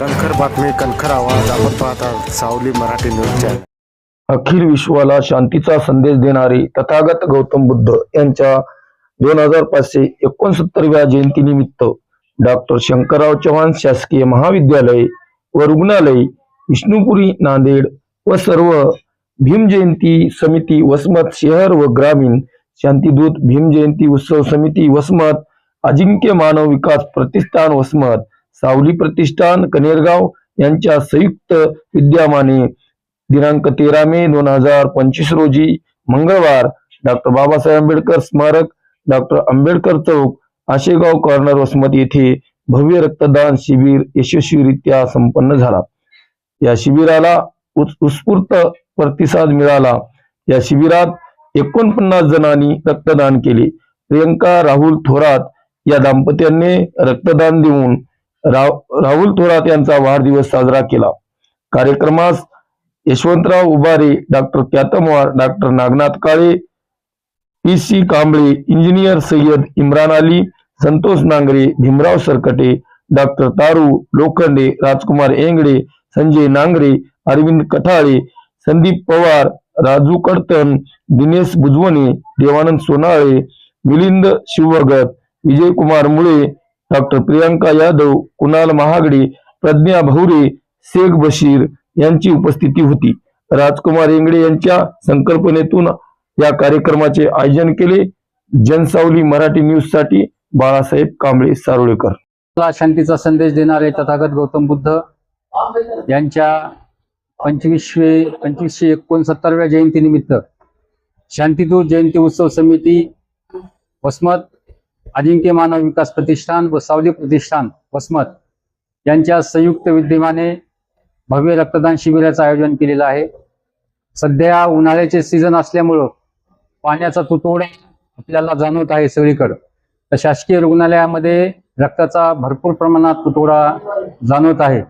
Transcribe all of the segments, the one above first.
कणखर बातमी कणखर आवाज आपण पाहता सावली मराठी न्यूज चॅनल अखिल विश्वाला शांतीचा संदेश देणारे तथागत गौतम बुद्ध यांच्या दोन हजार पाचशे एकोणसत्तरव्या जयंतीनिमित्त डॉक्टर शंकरराव चव्हाण शासकीय महाविद्यालय व रुग्णालय विष्णुपुरी नांदेड व सर्व भीम जयंती समिती वसमत शहर व ग्रामीण शांतीदूत भीम जयंती उत्सव समिती वसमत अजिंक्य मानव विकास प्रतिष्ठान वसमत सावली प्रतिष्ठान कनेरगाव यांच्या संयुक्त विद्यमाने दिनांक तेरा मे दोन हजार पंचवीस रोजी मंगळवार डॉक्टर बाबासाहेब आंबेडकर स्मारक डॉक्टर आंबेडकर चौक आशेगाव कॉर्नर वसमत येथे भव्य रक्तदान शिबिर यशस्वीरित्या संपन्न झाला. या शिबिराला उत्स्फूर्त प्रतिसाद मिळाला. या शिबिरात एकोणपन्नास जणांनी रक्तदान केले. प्रियंका राहुल थोरात या दाम्पत्याने रक्तदान देऊन राव राहुल थोरात यांचा वाढदिवस साजरा केला. कार्यक्रमास Yashwantrao Ubare doctor Kyatamwar doctor Nagnath Kale P C Kamble engineer Sayyad Imran Ali Santosh Nangare Bhimrao Sarkate doctor Taru Lokhande Rajkumar Yengde Sanjay Nangare Arvind Kathale Sandeep Pawar Raju कडतन Dinesh बुजवणे Devanand Sonale Milind विजय विजयकुमार मुळे डॉक्टर प्रियांका यादव कुणाल महागडे प्रज्ञा भौरे शेख बशीर यांची उपस्थिती होती. राजकुमार इंगडे यांच्या संकल्पनेतून या कार्यक्रमाचे आयोजन केले. जनसावली मराठी न्यूजसाठी बाळासाहेब कांबळे सारोळेकर. शांतीचा संदेश देणारे तथागत गौतम बुद्ध यांच्या पंचवीसशे पंचवीसशे एकोणसत्तरव्या जयंतीनिमित्त शांतीदूत जयंती उत्सव समिती वसमत अजिंक्य मानव विकास प्रतिष्ठान व सावली प्रतिष्ठान वसमत यांच्या संयुक्त विद्यमाने भव्य रक्तदान शिबिराचं आयोजन केलेलं आहे. सध्या उन्हाळ्याचे सीझन असल्यामुळं पाण्याचा तुटवडा आपल्याला जाणवत आहे सगळीकडं. तर शासकीय रुग्णालयामध्ये रक्ताचा भरपूर प्रमाणात तुटवडा जाणवत आहे.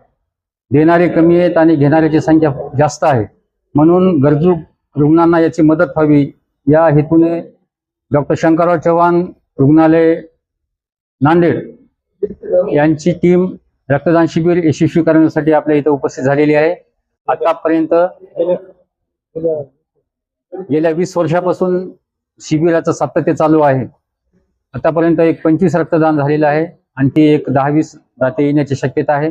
देणारे कमी आहेत आणि घेणाऱ्याची संख्या जास्त आहे. म्हणून गरजू रुग्णांना याची मदत व्हावी या हेतूने डॉक्टर शंकरराव चव्हाण रुग्णालय नांदेड यांची टीम रक्तदान शिबिर यशस्वी करण्यासाठी आपल्या इथं उपस्थित झालेली आहे. आतापर्यंत गेल्या वीस वर्षापासून शिबिराचं सातत्य चालू आहे. आतापर्यंत एक पंचवीस रक्तदान झालेलं आहे. आणखी एक दहावीस दाते येण्याची शक्यता आहे.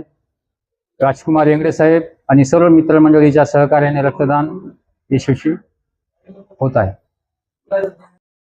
राजकुमार येंगडे साहेब आणि सर्व मित्रमंडळीच्या सहकार्याने रक्तदान यशस्वी होत आहे.